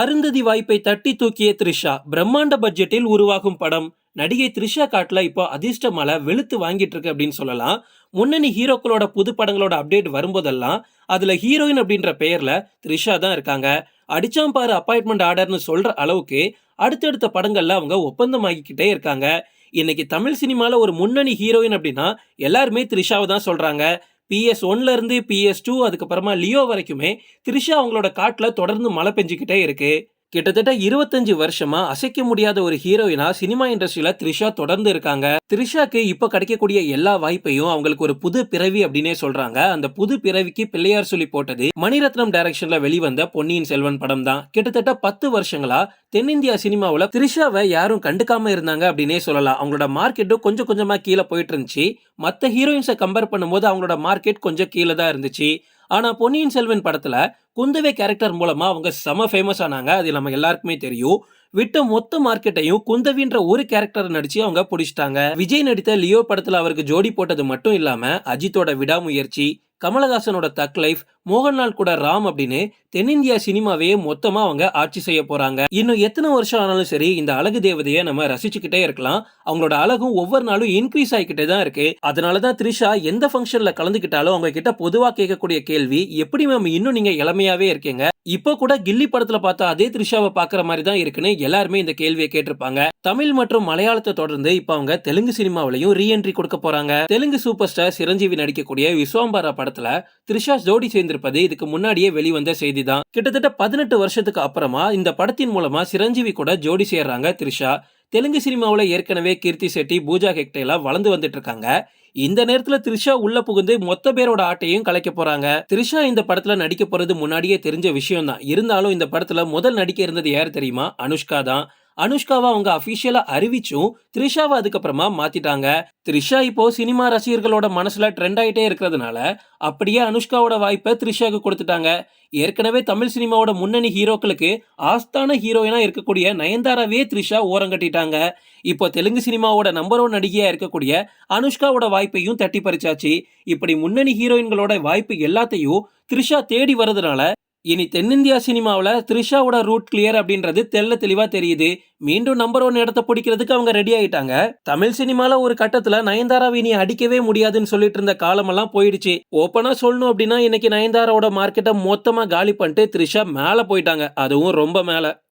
அருந்ததி வாய்ப்பை தட்டி தூக்கிய த்ரிஷா பிரம்மாண்ட பட்ஜெட்டில் உருவாகும் படம். நடிகை த்ரிஷா காட்டில் இப்போ அதிர்ஷ்ட மலை வெளுத்து வாங்கிட்டு இருக்கு அப்படின்னு சொல்லலாம். முன்னணி ஹீரோக்களோட புது படங்களோட அப்டேட் வரும்போதெல்லாம் அதுல ஹீரோயின் அப்படின்ற பெயர்ல த்ரிஷா தான் இருக்காங்க. அடிச்சாம் பாரு அப்பாயின்மெண்ட் ஆர்டர்னு சொல்ற அளவுக்கு அடுத்தடுத்த படங்கள்ல அவங்க ஒப்பந்தமாகிக்கிட்டே இருக்காங்க. இன்னைக்கு தமிழ் சினிமாவில் ஒரு முன்னணி ஹீரோயின் அப்படின்னா எல்லாருமே த்ரிஷாவை தான் சொல்கிறாங்க பிஎஸ் ஒன்ல இருந்து பிஎஸ் டூ அதுக்கப்புறமா லியோ வரைக்குமே த்ரிஷா அவங்களோட காட்டில் தொடர்ந்து மழை பெஞ்சுக்கிட்டே இருக்குது கிட்டத்தட்ட இருபத்தஞ்சு வருஷமா அசைக்க முடியாத ஒரு ஹீரோயினா சினிமா இண்டஸ்ட்ரியில த்ரிஷா தொடர்ந்து இருக்காங்க. த்ரிஷாக்கு இப்ப கிடைக்கக்கூடிய எல்லா வாய்ப்பையும் அவங்களுக்கு ஒரு புது பிறவி அப்படின்னே சொல்றாங்க. அந்த புது பிறவிக்கு பிள்ளையார் சொல்லி போட்டது மணிரத்னம் டைரக்ஷன்ல வெளிவந்த பொன்னியின் செல்வன் படம் தான். கிட்டத்தட்ட பத்து வருஷங்களா தென்னிந்தியா சினிமாவில் த்ரிஷாவை யாரும் கண்டுக்காம இருந்தாங்க அப்படின்னே சொல்லலாம். அவங்களோட மார்க்கெட்டும் கொஞ்சம் கொஞ்சமா கீழே போயிட்டு இருந்துச்சு. மற்ற ஹீரோயின்ஸை கம்பேர் பண்ணும்போது அவங்களோட மார்க்கெட் கொஞ்சம் கீழே தான் இருந்துச்சு. ஆனால் பொன்னியின் செல்வன் படத்தில் குந்தவை கேரக்டர் மூலமாக அவங்க செம ஃபேமஸ் ஆனாங்க. அது நம்ம எல்லாருக்குமே தெரியும். விட்ட மொத்த மார்க்கெட்டையும் குந்தவின்ற ஒரு கேரக்டர் நடிச்சு அவங்க பிடிச்சிட்டாங்க. விஜய் நடித்த லியோ படத்துல அவருக்கு ஜோடி போட்டது மட்டும் இல்லாம அஜித்தோட விடாமுயற்சி கமலஹாசனோட தக் லைஃப் மோகன்லால் கூட ராம் அப்படின்னு தென்னிந்தியா சினிமாவையே மொத்தமா அவங்க ஆட்சி செய்ய போறாங்க. இன்னும் எத்தனை வருஷம் ஆனாலும் சரி இந்த அழகு தேவதையை நம்ம ரசிச்சுக்கிட்டே இருக்கலாம். அவங்களோட அழகும் ஒவ்வொரு நாளும் இன்க்ரீஸ் ஆகிக்கிட்டே தான் இருக்கு. அதனாலதான் த்ரிஷா எந்த ஃபங்க்ஷன்ல கலந்துக்கிட்டாலும் அவங்க கிட்ட பொதுவா கேட்கக்கூடிய கேள்வி எப்படி மேம் இன்னும் நீங்க இளமையாவே இருக்கீங்க? இப்போ கூட கில்லி படத்துல பார்த்தா அதே த்ரிஷாவை பாக்குற மாதிரி தான் இருக்குன்னு எல்லாருமே இந்த கேள்வியை கேட்டிருப்பாங்க. தமிழ் மற்றும் மலையாளத்தை தொடர்ந்து இப்போ அவங்க தெலுங்கு சினிமாவிலையும் ரீஎன்ட்ரி கொடுக்க போறாங்க. தெலுங்கு சூப்பர் ஸ்டார் சிரஞ்சீவி நடிக்கக்கூடிய விஸ்வாம்பரா படத்துல த்ரிஷா ஜோடி சேர்ந்திருப்பது இதுக்கு முன்னாடியே வெளிவந்த செய்தி தான் கிட்டத்தட்ட பதினெட்டு வருஷத்துக்கு அப்புறமா இந்த படத்தின் மூலமா சிரஞ்சீவி கூட ஜோடி சேர்றாங்க த்ரிஷா. தெலுங்கு சினிமாவில் ஏற்கனவே கீர்த்தி செட்டி பூஜா ஹெக்டேலாம் வளர்ந்து வந்துட்டு இருக்காங்க இந்த நேரத்துல த்ரிஷா உள்ள புகுந்து மொத்த பேரோட ஆட்டையும் கலைக்க போறாங்க. த்ரிஷா இந்த படத்துல நடிக்க போறது முன்னாடியே தெரிஞ்ச விஷயம் தான் இருந்தாலும் இந்த படத்துல முதல் நடிக்க இருந்தது யார் தெரியுமா? அனுஷ்கா தான். அனுஷ்காவை அவங்க அபிஷியலா அறிவிச்சும் த்ரிஷாவை அதுக்கப்புறமா மாத்திட்டாங்க. த்ரிஷா இப்போ சினிமா ரசிகர்களோட மனசுல ட்ரெண்ட் ஆயிட்டே இருக்கிறதுனால அப்படியே அனுஷ்காவோட வாய்ப்பை த்ரிஷாவுக்கு கொடுத்துட்டாங்க. ஏற்கனவே தமிழ் சினிமாவோட முன்னணி ஹீரோக்களுக்கு ஆஸ்தான ஹீரோயினா இருக்கக்கூடிய நயன்தாராவே த்ரிஷா ஓரங்கட்டிட்டாங்க. இப்போ தெலுங்கு சினிமாவோட நம்பர் ஒன் நடிகையா இருக்கக்கூடிய அனுஷ்காவோட வாய்ப்பையும் தட்டி பறிச்சாச்சு. இப்படி முன்னணி ஹீரோயின்களோட வாய்ப்பு எல்லாத்தையும் த்ரிஷா தேடி வரதுனால இனி தென்னிந்தியா சினிமாவில் த்ரிஷாவோட ரூட் கிளியர் அப்படின்றது தெல்ல தெளிவாக தெரியுது. மீண்டும் நம்பர் ஒன் இடத்த பிடிக்கிறதுக்கு அவங்க ரெடி ஆயிட்டாங்க. தமிழ் சினிமாவில் ஒரு கட்டத்தில் நயன்தாராவை இனி அடிக்கவே முடியாதுன்னு சொல்லிட்டு இருந்த காலமெல்லாம் போயிடுச்சு. ஓப்பனாக சொல்லணும் அப்படின்னா இன்னைக்கு நயன்தாராவோட மார்க்கெட்டை மொத்தமாக காலி பண்ணிட்டு த்ரிஷா மேலே போயிட்டாங்க. அதுவும் ரொம்ப மேலே.